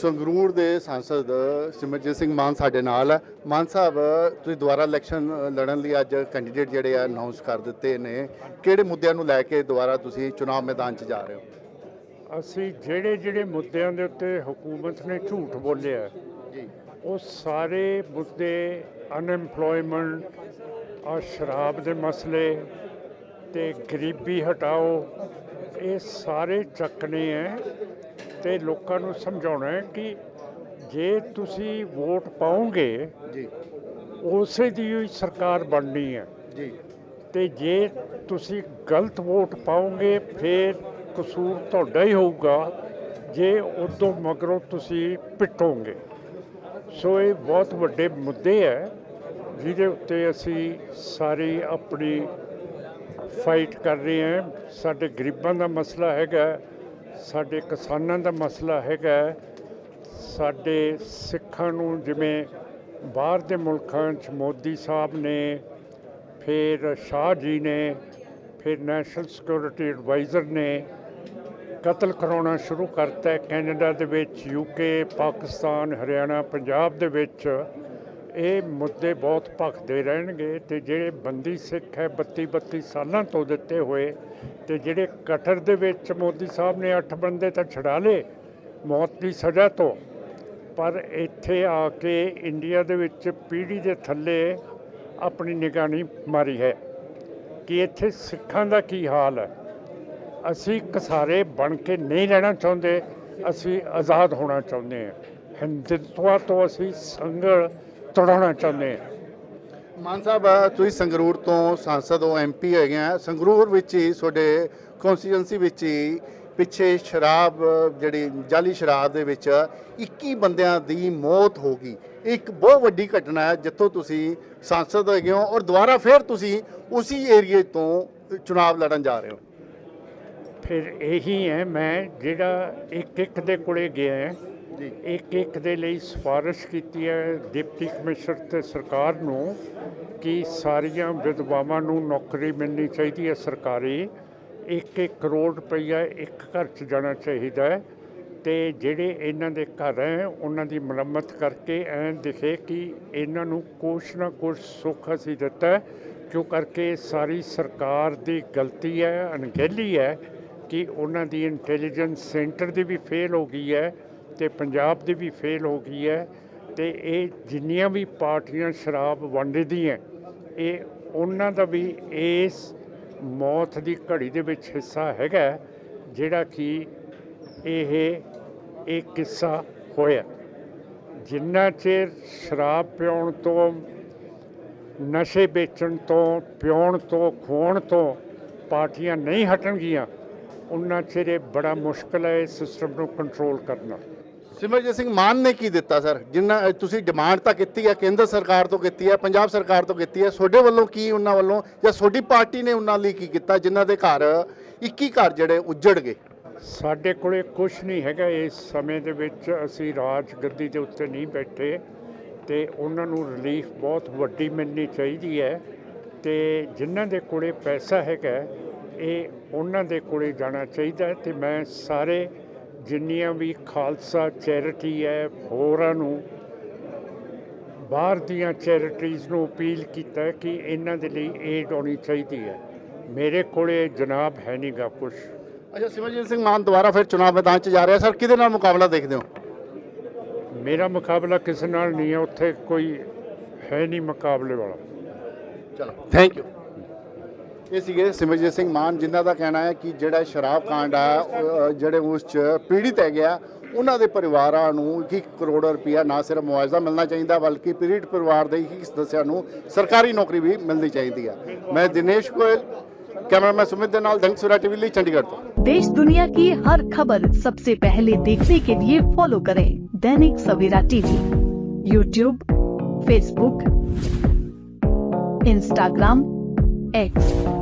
ਸੰਗਰੂਰ ਦੇ ਸਾਂਸਦ ਸਿਮਰਜੀਤ ਸਿੰਘ ਮਾਨ ਸਾਡੇ ਨਾਲ ਹੈ ਮਾਨ ਸਾਹਿਬ ਤੁਸੀਂ ਦੁਬਾਰਾ ਇਲੈਕਸ਼ਨ ਲੜਨ ਲਈ ਅੱਜ ਕੈਂਡੀਡੇਟ ਜਿਹੜੇ ਆ ਅਨਾਉਂਸ ਕਰ ਦਿੱਤੇ ਨੇ। ਕਿਹੜੇ ਮੁੱਦਿਆਂ ਨੂੰ ਲੈ ਕੇ ਦੁਬਾਰਾ ਤੁਸੀਂ ਚੁਣਾਵ ਮੈਦਾਨ 'ਚ ਜਾ ਰਹੇ ਹੋ? ਅਸੀਂ ਜਿਹੜੇ ਜਿਹੜੇ ਮੁੱਦਿਆਂ ਦੇ ਉੱਤੇ ਹਕੂਮਤ ਨੇ ਝੂਠ ਬੋਲਿਆ ਜੀ। ਉਹ ਸਾਰੇ ਮੁੱਦੇ ਅਨਐਮਪਲੋਇਮੈਂਟ ਆ ਸ਼ਰਾਬ ਦੇ ਮਸਲੇ ਤੇ ਗਰੀਬੀ ਹਟਾਓ ਇਹ ਸਾਰੇ ਚੱਕਣੇ ਹੈ। ਤੇ ਲੋਕਾਂ ਨੂੰ ਸਮਝਾਉਣਾ ਹੈ ਕਿ ਜੇ ਤੁਸੀਂ ਵੋਟ ਪਾਓਗੇ ਜੀ। ਉਸੇ ਦੀ ਹੀ ਸਰਕਾਰ ਬਣਨੀ ਹੈ। ਜੀ। ਤੇ ਜੇ ਤੁਸੀਂ ਗਲਤ ਵੋਟ ਪਾਓਗੇ ਫਿਰ ਕਸੂਰ ਤੁਹਾਡਾ ਹੀ ਹੋਊਗਾ ਜੇ ਉਦੋਂ ਮਗਰੋਂ ਤੁਸੀਂ ਪਿੱਟੋਗੇ। ਸੋ ਇਹ ਬਹੁਤ ਵੱਡੇ ਮੁੱਦੇ ਹੈ ਜਿਹਦੇ ਉੱਤੇ ਅਸੀਂ ਸਾਰੀ ਆਪਣੀ ਫਾਈਟ ਕਰ ਰਹੇ ਹਾਂ। ਸਾਡੇ ਗਰੀਬਾਂ ਦਾ ਮਸਲਾ ਹੈਗਾ ਸਾਡੇ ਕਿਸਾਨਾਂ ਦਾ ਮਸਲਾ ਹੈਗਾ ਸਾਡੇ ਸਿੱਖਾਂ ਨੂੰ ਜਿਵੇਂ ਬਾਹਰ ਦੇ ਮੁਲਕਾਂ 'ਚ ਮੋਦੀ ਸਾਹਿਬ ਨੇ, ਫਿਰ ਸ਼ਾਹ ਜੀ ਨੇ, ਫਿਰ ਨੈਸ਼ਨਲ ਸਿਕਿਉਰਿਟੀ ਐਡਵਾਈਜ਼ਰ ਨੇ ਕਤਲ ਕਰਾਉਣਾ ਸ਼ੁਰੂ ਕਰਤਾ ਕੈਨੇਡਾ ਦੇ ਵਿੱਚ ਯੂਕੇ ਪਾਕਿਸਤਾਨ, ਹਰਿਆਣਾ, ਪੰਜਾਬ ਦੇ ਵਿੱਚ। ਇਹ ਮੁੱਦੇ ਬਹੁਤ ਭਖਦੇ ਰਹਿਣਗੇ ਤੇ ਜਿਹੜੇ ਬੰਦੀ ਸਿੱਖ ਹੈ 32 32 ਸਾਲਾਂ ਤੋਂ ਦਿੱਤੇ ਹੋਏ ਤੇ ਜਿਹੜੇ ਕਟਰ ਦੇ ਵਿੱਚ ਮੋਦੀ ਸਾਹਿਬ ਨੇ 8 ਬੰਦੇ ਤਾਂ ਛਡਾ ਲਏ, ਮੌਤ ਦੀ ਸਜ਼ਾ ਤੋਂ। ਪਰ ਇੱਥੇ ਆ ਕੇ ਇੰਡੀਆ ਦੇ ਵਿੱਚ ਪੀੜ੍ਹੀ ਦੇ ਥੱਲੇ ਆਪਣੀ ਨਿਗਾਨੀ ਮਾਰੀ ਹੈ ਕਿ ਇੱਥੇ ਸਿੱਖਾਂ ਦਾ ਕੀ ਹਾਲ ਹੈ। ਅਸੀਂ ਕਸਾਰੇ ਬਣ ਕੇ ਨਹੀਂ ਰਹਿਣਾ ਚਾਹੁੰਦੇ, ਅਸੀਂ ਆਜ਼ਾਦ ਹੋਣਾ ਚਾਹੁੰਦੇ ਹਾਂ। ਹਿੰਦੁਤਵਾ ਤੋਂ ਅਸੀਂ ਸੰਗਲ ਤੋੜਾਉਣਾ ਚਾਹੁੰਦੇ ਹਾਂ ਮਾਨ ਸਾਹਿਬ ਤੁਸੀਂ ਸੰਗਰੂਰ ਤੋਂ ਸਾਂਸਦ ਹੋ ਐਮਪੀ ਹੈਗੇ ਆ। ਸੰਗਰੂਰ ਵਿੱਚ ਹੀ ਤੁਹਾਡੇ ਕਨਸਟੀਟੂਐਂਸੀ ਵਿੱਚ ਹੀ ਪਿੱਛੇ ਸ਼ਰਾਬ ਜਿਹੜੀ ਜਾਲੀ ਸ਼ਰਾਬ ਦੇ ਵਿੱਚ 21 ਬੰਦਿਆਂ ਦੀ ਮੌਤ ਹੋ ਗਈ। ਇੱਕ ਬਹੁਤ ਵੱਡੀ ਘਟਨਾ ਹੈ ਜਿੱਥੋਂ ਤੁਸੀਂ ਸਾਂਸਦ ਹੈਗੇ ਹੋ ਔਰ ਦੁਬਾਰਾ ਫਿਰ ਤੁਸੀਂ ਉਸੇ ਏਰੀਏ ਤੋਂ ਚੁਣਾਵ ਲੜਨ ਜਾ ਰਹੇ ਹੋ। ਫਿਰ ਇਹੀ ਹੈ ਮੈਂ ਜਿਹੜਾ ਇੱਕ ਇੱਕ ਦੇ ਕੋਲੇ ਗਿਆ ਹੈ ਇੱਕ ਇੱਕ ਦੇ ਲਈ ਸਿਫਾਰਿਸ਼ ਕੀਤੀ ਹੈ ਡਿਪਟੀ ਕਮਿਸ਼ਨਰ ਤੇ ਸਰਕਾਰ ਨੂੰ ਕਿ ਸਾਰੀਆਂ ਵਿਧਵਾਵਾਂ ਨੂੰ ਨੌਕਰੀ ਮਿਲਣੀ ਚਾਹੀਦੀ ਹੈ ਸਰਕਾਰੀ। 1-1 ਕਰੋੜ ਰੁਪਈਆ ਇੱਕ ਘਰ 'ਚ ਜਾਣਾ ਚਾਹੀਦਾ ਹੈ ਤੇ ਜਿਹੜੇ ਇਹਨਾਂ ਦੇ ਘਰ ਹੈ, ਉਹਨਾਂ ਦੀ ਮੁਰੰਮਤ ਕਰਕੇ ਐਂ ਦਿਖੇ ਕਿ ਇਹਨਾਂ ਨੂੰ ਕੁਛ ਨਾ ਕੁਛ ਸੁੱਖ ਅਸੀਂ ਦਿੱਤਾ ਕਿਉਂ ਕਰਕੇ ਸਾਰੀ ਸਰਕਾਰ ਦੀ ਗਲਤੀ ਹੈ, ਅਣਗਹਿਲੀ ਹੈ ਕਿ ਉਹਨਾਂ ਦੀ ਇੰਟੈਲੀਜੈਂਸ ਸੈਂਟਰ ਦੀ ਵੀ ਫੇਲ ਹੋ ਗਈ ਹੈ। ਤੇ ਪੰਜਾਬ ਦੀ ਵੀ ਫੇਲ ਹੋ ਗਈ ਹੈ ਤੇ ਇਹ ਜਿੰਨੀਆਂ ਵੀ ਪਾਰਟੀਆਂ ਸ਼ਰਾਬ ਵੰਡਦੀਆਂ ਇਹ ਉਹਨਾਂ ਦਾ ਵੀ ਇਸ ਮੌਤ ਦੀ ਘੜੀ ਦੇ ਵਿੱਚ ਹਿੱਸਾ ਹੈਗਾ, ਜਿਹੜਾ ਕਿ ਇਹ ਇਹ ਕਿੱਸਾ ਹੋਇਆ। ਜਿੰਨਾ ਚਿਰ ਸ਼ਰਾਬ ਪਿਉਣ ਤੋਂ, ਨਸ਼ੇ ਵੇਚਣ ਤੋਂ, ਪਿਉਣ ਤੋਂ, ਖੋਣ ਤੋਂ ਪਾਰਟੀਆਂ ਨਹੀਂ ਹਟਣਗੀਆਂ, ਉਹਨਾਂ ਚਿਰ ਇਹ ਬੜਾ ਮੁਸ਼ਕਲ ਹੈ ਇਸ ਸਿਸਟਮ ਨੂੰ ਕੰਟਰੋਲ ਕਰਨਾ। ਸਿਮਰਜੀਤ ਸਿੰਘ ਮਾਨ ਨੇ ਕੀ ਦਿੱਤਾ, ਸਰ? ਜਿੰਨਾ ਤੁਸੀਂ ਡਿਮਾਂਡ ਤਾਂ ਕੀਤੀ ਹੈ, ਕੇਂਦਰ ਸਰਕਾਰ ਤੋਂ ਕੀਤੀ ਹੈ, ਪੰਜਾਬ ਸਰਕਾਰ ਤੋਂ ਕੀਤੀ ਹੈ, ਤੁਹਾਡੇ ਵੱਲੋਂ ਕੀ ਉਹਨਾਂ ਵੱਲੋਂ ਜਾਂ ਤੁਹਾਡੀ ਪਾਰਟੀ ਨੇ ਉਹਨਾਂ ਲਈ ਕੀ ਕੀਤਾ ਜਿਨ੍ਹਾਂ ਦੇ ਘਰ 21 ਘਰ ਜਿਹੜੇ ਉੱਜੜ ਗਏ? ਸਾਡੇ ਕੋਲੇ ਕੁਝ ਨਹੀਂ ਹੈਗਾ, ਇਸ ਸਮੇਂ ਦੇ ਵਿੱਚ ਅਸੀਂ ਰਾਜ ਗੱਦੀ ਦੇ ਉੱਤੇ ਨਹੀਂ ਬੈਠੇ ਤੇ ਉਹਨਾਂ ਨੂੰ ਰਿਲੀਫ ਬਹੁਤ ਵੱਡੀ ਮਿਲਣੀ ਚਾਹੀਦੀ ਹੈ ਤੇ ਜਿਨ੍ਹਾਂ ਦੇ ਕੋਲੇ ਪੈਸਾ ਹੈਗਾ, ਇਹ ਉਹਨਾਂ ਦੇ ਕੋਲੇ ਜਾਣਾ ਚਾਹੀਦਾ ਹੈ ਤੇ ਮੈਂ ਸਾਰੇ ਜਿੰਨੀਆਂ ਵੀ ਖਾਲਸਾ ਚੈਰਿਟੀ ਹੈ ਹੋਰਾਂ ਨੂੰ ਬਾਹਰ ਦੀਆਂ ਚੈਰਿਟੀਜ਼ ਨੂੰ ਅਪੀਲ ਕੀਤਾ ਕਿ ਇਹਨਾਂ ਦੇ ਲਈ ਏਡ ਆਉਣੀ ਚਾਹੀਦੀ ਹੈ। ਮੇਰੇ ਕੋਲੇ ਜਨਾਬ ਹੈ ਨਹੀਂਗਾ ਕੁਛ। ਅੱਛਾ ਸਿਮਰਜੀਤ ਸਿੰਘ ਮਾਨ ਦੁਬਾਰਾ ਫਿਰ ਚੁਣਾਵ ਮੈਦਾਨ 'ਚ ਜਾ ਰਿਹਾ। ਸਰ ਕਿਹਦੇ ਨਾਲ ਮੁਕਾਬਲਾ ਦੇਖਦੇ ਹੋ? ਮੇਰਾ ਮੁਕਾਬਲਾ ਕਿਸੇ ਨਾਲ ਨਹੀਂ ਹੈ। ਉੱਥੇ ਕੋਈ ਹੈ ਨਹੀਂ ਮੁਕਾਬਲੇ ਵਾਲਾ। ਚਲੋ ਥੈਂਕ ਯੂ ਇਹ ਸੀਗੇ ਸਿਮਰਜੀਤ ਸਿੰਘ ਮਾਨ ਜਿਨ੍ਹਾਂ ਦਾ ਕਹਿਣਾ ਹੈ ਕਿ ਜਿਹੜਾ ਸ਼ਰਾਬ ਕਾਂਡ ਆ ਉਹ, ਜਿਹੜੇ ਉਸ 'ਚ ਪੀੜਿਤ ਹੈਗੇ ਆ ਉਹਨਾਂ ਦੇ ਪਰਿਵਾਰਾਂ ਨੂੰ 1 ਕਰੋੜ ਰੁਪਇਆ ਨਾ ਸਿਰਫ ਮੁਆਵਜ਼ਾ ਮਿਲਣਾ ਚਾਹੀਦਾ ਬਲਕਿ ਪੀੜਿਤ ਪਰਿਵਾਰ ਦੇ ਇੱਕ ਸਦੱਸਿਆਂ ਨੂੰ ਸਰਕਾਰੀ ਨੌਕਰੀ ਵੀ ਮਿਲਣੀ ਚਾਹੀਦੀ ਆ ਮੈਂ ਦਿਨੇਸ਼ ਗੋਇਲ ਕੈਮਰਾਮੈਨ ਸੁਮਿਤ ਦੇ ਨਾਲ ਦੰਗਸੁਰਾ ਟੀਵੀ ਲਈ ਚੰਡੀਗੜ੍ਹ ਤੋਂ देश दुनिया की हर खबर सबसे पहले देखने के लिए फॉलो करें Dainik Savera TV YouTube Facebook Instagram X